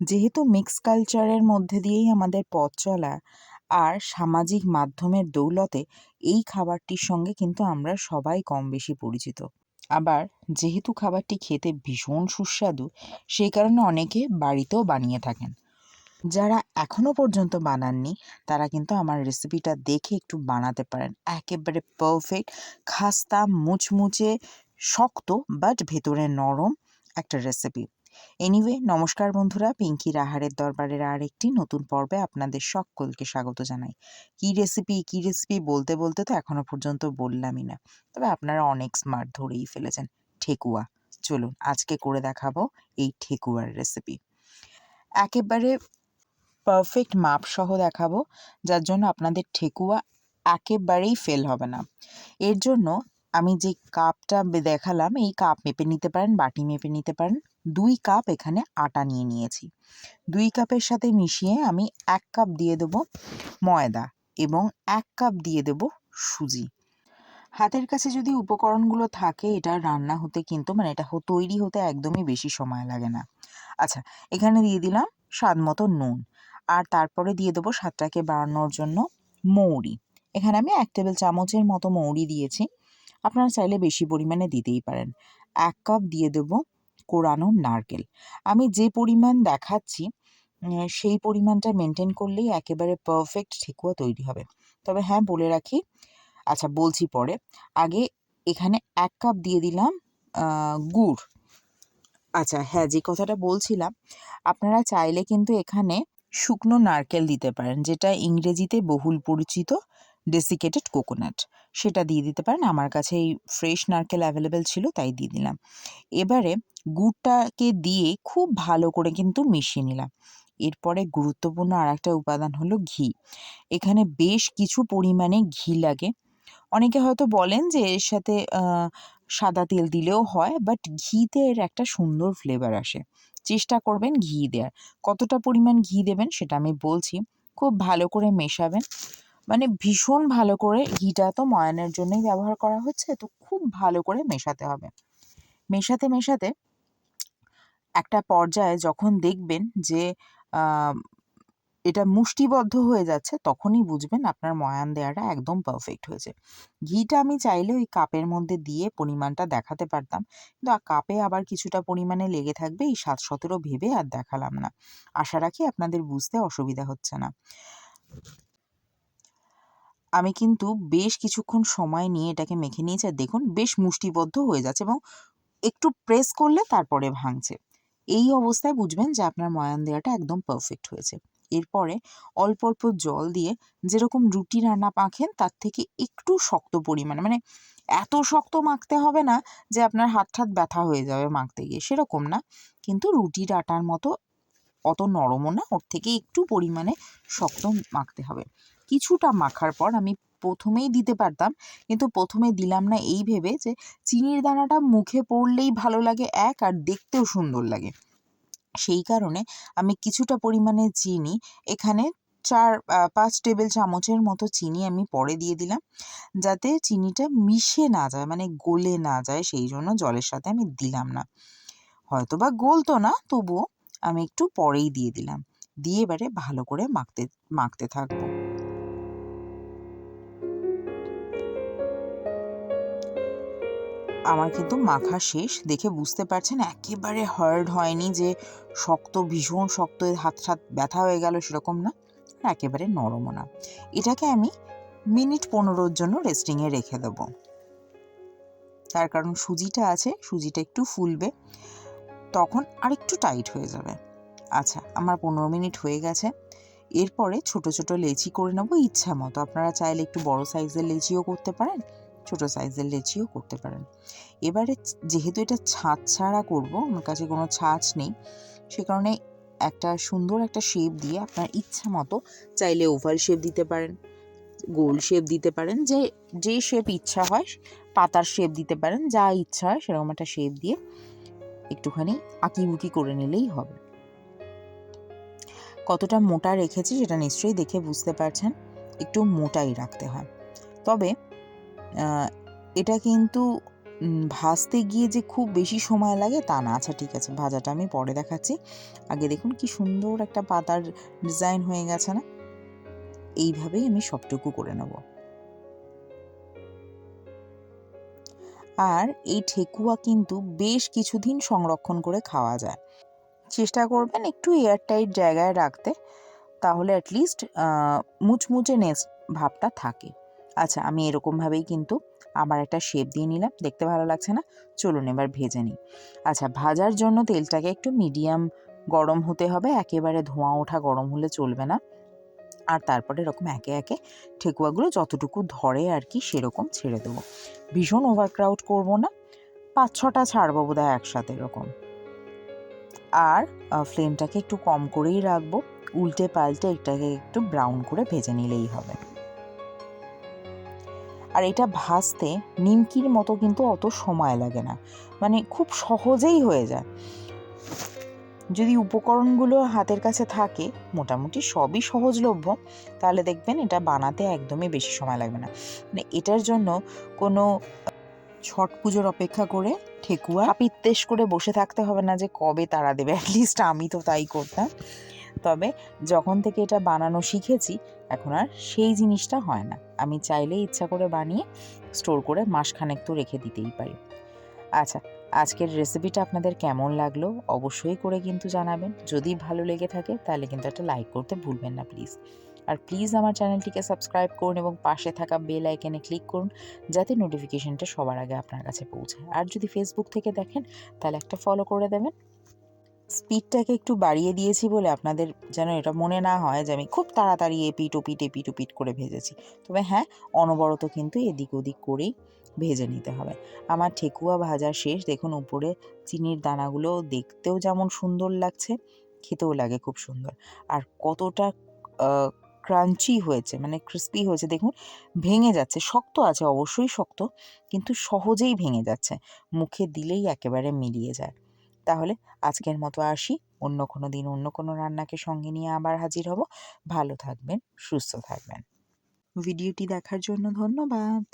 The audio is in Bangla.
যেহেতু মিক্স কালচারের মধ্যে দিয়েই আমাদের পথ চলা আর সামাজিক মাধ্যমের দৌলতে এই খাবারটির সঙ্গে কিন্তু আমরা সবাই কম বেশি পরিচিত। আবার যেহেতু খাবারটি খেতে ভীষণ সুস্বাদু সেই কারণে অনেকে বাড়িতেও বানিয়ে থাকেন। যারা এখনও পর্যন্ত বানাননি, তারা কিন্তু আমার রেসিপিটা দেখে একটু বানাতে পারেন। একেবারে পারফেক্ট খাস্তা, মুচমুচে, শক্ত বাট ভেতরে নরম একটা রেসিপি এনিওয়ে নমস্কার বন্ধুরা, পিঙ্কির আহারের দরবারের আর একটি নতুন পর্বে আপনাদের সকলকে স্বাগত জানাই। কী রেসিপি কী রেসিপি বলতে বলতে তো এখনও পর্যন্ত বললামই না। তবে আপনারা অনেক স্মার্ট ধরেই ফেলেছেন, ঠেকুয়া। চলুন, আজকে করে দেখাবো এই ঠেকুয়ার রেসিপি একেবারে পারফেক্ট মাপ সহ দেখাবো, যার জন্য আপনাদের ঠেকুয়া একেবারেই ফেল হবে না। এর জন্য আমি যে কাপটা দেখালাম, এই কাপ মেপে নিতে পারেন, বাটি মেপে নিতে পারেন, দুই কাপ এখানে আটা নিয়ে নিয়েছি। দুই কাপের সাথে মিশিয়ে আমি এক কাপ দিয়ে দেবো ময়দা এবং এক কাপ দিয়ে দেবো সুজি। হাতের কাছে যদি উপকরণগুলো থাকে, এটা রান্না হতে কিন্তু মানে এটা তৈরি হতে একদমই বেশি সময় লাগে না। আচ্ছা এখানে দিয়ে দিলাম স্বাদ মতো নুন আর তারপরে দিয়ে দেবো স্বাদটাকে বাড়ানোর জন্য মৌরি। এখানে আমি এক টেবিল চামচের মতো মৌরি দিয়েছি। আপনারা চাইলে বেশি পরিমাণে দিতেই পারেন। এক কাপ দিয়ে দেবো কোরানো নারকেল। আমি যে পরিমাণ দেখাচ্ছি সেই পরিমাণটা মেনটেন করলেই একেবারে পারফেক্ট ঠেকুয়া তৈরি হবে। তবে হ্যাঁ বলে রাখি আচ্ছা বলছি পরে, আগে এখানে এক কাপ দিয়ে দিলাম গুড়। আচ্ছা হ্যাঁ যে কথাটা বলছিলাম, আপনারা চাইলে কিন্তু এখানে শুকনো নারকেল দিতে পারেন, যেটা ইংরেজিতে বহুল পরিচিত। ডেসিকেটেড কোকোনাট সেটা দিয়ে দিতে পারেন। আমার কাছে এই ফ্রেশ নারকেল অ্যাভেলেবেল ছিল, তাই দিয়ে দিলাম। এবারে গুড়টাকে দিয়ে খুব ভালো করে কিন্তু মিশিয়ে নিলাম। এরপরে গুরুত্বপূর্ণ আর একটা উপাদান হলো ঘি। এখানে বেশ কিছু পরিমাণে ঘি লাগে। অনেকে হয়তো বলেন যে এর সাথে সাদা তেল দিলেও হয় বাট ঘিতে এর একটা সুন্দর ফ্লেভার আসে। চেষ্টা করবেন ঘি দেওয়ার কতটা পরিমাণ ঘি দেবেন সেটা আমি বলছি। খুব ভালো করে মেশাবেন। মানে ভীষণ ভালো করে ঘিটা তো ময়ানের জন্যই ব্যবহার করা হচ্ছে, তো খুব ভালো করে মেশাতে হবে। মেশাতে মেশাতে একটা পর্যায়ে যখন দেখবেন যে এটা মুষ্টিবদ্ধ হয়ে যাচ্ছে, তখনই বুঝবেন আপনার ময়ান দেওয়াটা একদম পারফেক্ট হয়েছে। ঘিটা আমি চাইলে ওই কাপের মধ্যে দিয়ে পরিমাণটা দেখাতে পারতাম, কিন্তু কাপে আবার কিছুটা পরিমাণে লেগে থাকবে, এই সাত সতেরো ভেবে আর দেখালাম না। আশা রাখি আপনাদের বুঝতে অসুবিধা হচ্ছে না। আমি কিন্তু বেশ কিছুক্ষণ সময় নিয়ে এটাকে মেখে নিয়েছি আর দেখুন বেশ মুষ্টিবদ্ধ হয়ে যাচ্ছে এবং একটু প্রেস করলে তারপরে ভাঙছে। এই অবস্থায় বুঝবেন যে আপনার ময়ান দেওয়াটা একদম পারফেক্ট হয়েছে। এরপরে অল্প অল্প জল দিয়ে যেরকম রুটি রান্না মাখেন, তার থেকে একটু শক্ত পরিমাণে মানে এত শক্ত মাখতে হবে না যে আপনার হাত ঠাত ব্যথা হয়ে যাবে মাখতে গিয়ে। সেরকম না, কিন্তু রুটির আটার মতো অত নরমও না, ওর থেকে একটু পরিমাণে শক্ত মাখতে হবে। কিছুটা মাখার পর আমি প্রথমেই দিতে পারতাম, কিন্তু প্রথমে দিলাম না এই ভেবে যে চিনির দানাটা মুখে পড়লেই ভালো লাগে এক আর দেখতেও সুন্দর লাগে। সেই কারণে আমি কিছুটা পরিমাণে চিনি, এখানে চার পাঁচ টেবিল চামচের মতো চিনি আমি পরে দিয়ে দিলাম, যাতে চিনিটা মিশে না যায় মানে গলে না যায়, সেই জন্য জলের সাথে আমি দিলাম না। হয়তো বা গলতো না, তবুও আমি একটু পরেই দিয়ে দিলাম। দিয়ে এবারে ভালো করে মাখতে মাখতে থাকব। আমার কিন্তু মাখা শেষ। দেখে বুঝতে পারছেন, একেবারে হার্ড হয়নি যে শক্ত, ভীষণ শক্ত হাত সাত ব্যথা হয়ে গেল সেরকম না। একেবারে নরমও না। এটাকে আমি মিনিট পনেরোর জন্য রেস্টিংয়ে রেখে দেবো। তার কারণ সুজিটা আছে, সুজিটা একটু ফুলবে, তখন আরেকটু টাইট হয়ে যাবে। আচ্ছা আমার পনেরো মিনিট হয়ে গেছে। এরপরে ছোট ছোট লেচি করে নেব ইচ্ছা মতো। আপনারা চাইলে একটু বড় সাইজের লেচিও করতে পারেন। ছোট সাইজের লেচিও করতে পারেন। এবারে যেহেতু এটা ছাঁচ ছাড়া করব, আমার কাছে কোনো ছাঁচ নেই, সে কারণে একটা সুন্দর একটা শেপ দিয়ে আপনার ইচ্ছা মতো চাইলে ওভাল শেপ দিতে পারেন, গোল শেপ দিতে পারেন, যে যে শেপ ইচ্ছা হয় পাতার শেপ দিতে পারেন, যা ইচ্ছা হয় সেরকম একটা শেপ দিয়ে একটুখানি আঁকিবুকি করে নিলেই হবে। কতটা মোটা রেখেছি সেটা নিশ্চয়ই দেখে বুঝতে পারছেন, একটু মোটাই রাখতে হয়। তবে এটা কিন্তু ভাজতে গিয়ে যে খুব বেশি সময় লাগে তা না। আচ্ছা ঠিক আছে, ভাজাটা আমি পরে দেখাচ্ছি। আগে দেখুন কি সুন্দর একটা পাতার ডিজাইন হয়ে গেছে না? এইভাবেই আমি সবটুকু করে নেব। আর এই ঠেকুয়া কিন্তু বেশ কিছুদিন সংরক্ষণ করে খাওয়া যায়। চেষ্টা করবেন একটু এয়ারটাইট জায়গায় রাখতে, তাহলে অ্যাটলিস্ট মুচমুচে নেস ভাবটা থাকে। আচ্ছা আমি এরকমভাবেই কিন্তু আমার একটা শেপ দিয়ে নিলাম। দেখতে ভালো লাগছে না? চলুন এবার ভেজে নিই। আচ্ছা ভাজার জন্য তেলটাকে একটু মিডিয়াম গরম হতে হবে। একেবারে ধোঁয়া ওঠা গরম হলে চলবে না। আর তারপরে এরকম একে একে ঠেকুয়াগুলো যতটুকু ধরে আর কি সেরকম ছেড়ে দেবো। ভীষণ ওভারক্রাউড করব না। পাঁচ ছটা ছাড়বো বোধহয় একসাথে এরকম। আর ফ্লেমটাকে একটু কম করেই রাখব। উল্টে পাল্টে এটাকে একটু ব্রাউন করে ভেজে নিলেই হবে। আর এটা ভাজতে নিমকির মতো কিন্তু অত সময় লাগে না। মানে খুব সহজেই হয়ে যায়। যদি উপকরণগুলো হাতের কাছে থাকে, মোটামুটি সবই সহজলভ্য, তাহলে দেখবেন এটা বানাতে একদমই বেশি সময় লাগবে না। মানে এটার জন্য কোনো, ছট পুজোর অপেক্ষা করে ঠেকুয়া পিত্তেশ করে বসে থাকতে হবে না যে কবে তারা দেবে। অ্যাটলিস্ট আমি তো তাই করতাম। তবে যখন থেকে এটা বানানো শিখেছি, এখন আর সেই জিনিসটা হয় না। আমি চাইলে ইচ্ছা করে বানিয়ে স্টোর করে মাসখানেক তো রেখে দিতেই পারি। আচ্ছা আজকের রেসিপিটা আপনাদের কেমন লাগল অবশ্যই করে কিন্তু জানাবেন। যদি ভালো লেগে থাকে তাহলে কিন্তু একটা লাইক করতে ভুলবেন না প্লিজ। আর প্লিজ আমার চ্যানেলটিকে সাবস্ক্রাইব করুন এবং পাশে থাকা বেল আইকনে ক্লিক করুন যাতে নোটিফিকেশনটা সবার আগে আপনার কাছে পৌঁছায়। আর যদি ফেসবুক থেকে দেখেন তাহলে একটা ফলো করে দেবেন। স্পিডটাকে একটু বাড়িয়ে দিয়েছি বলে আপনাদের যেন এটা মনে না হয় যে আমি খুব তাড়াতাড়ি এপিট, ওপিট এপিট, ওপিট করে ভেজেছি। তবে হ্যাঁ অনবরত কিন্তু এদিক ওদিক করেই ভেজে নিতে হবে। আমার ঠেকুয়া ভাজা শেষ। দেখুন উপরে চিনির দানাগুলো দেখতেও যেমন সুন্দর লাগছে, খেতেও লাগে খুব সুন্দর। আর কতটা ক্রাঞ্চি হয়েছে মানে ক্রিস্পি হয়েছে, দেখুন, ভেঙে যাচ্ছে। শক্ত আছে, অবশ্যই শক্ত, কিন্তু সহজেই ভেঙে যাচ্ছে। মুখে দিলেই একেবারে মিলিয়ে যায়। তাহলে আজকের মতো আসি। অন্য কোনো দিন অন্য কোনো রান্নাকে সঙ্গে নিয়ে আবার হাজির হব। ভালো থাকবেন, সুস্থ থাকবেন। ভিডিওটি দেখার জন্য ধন্যবাদ।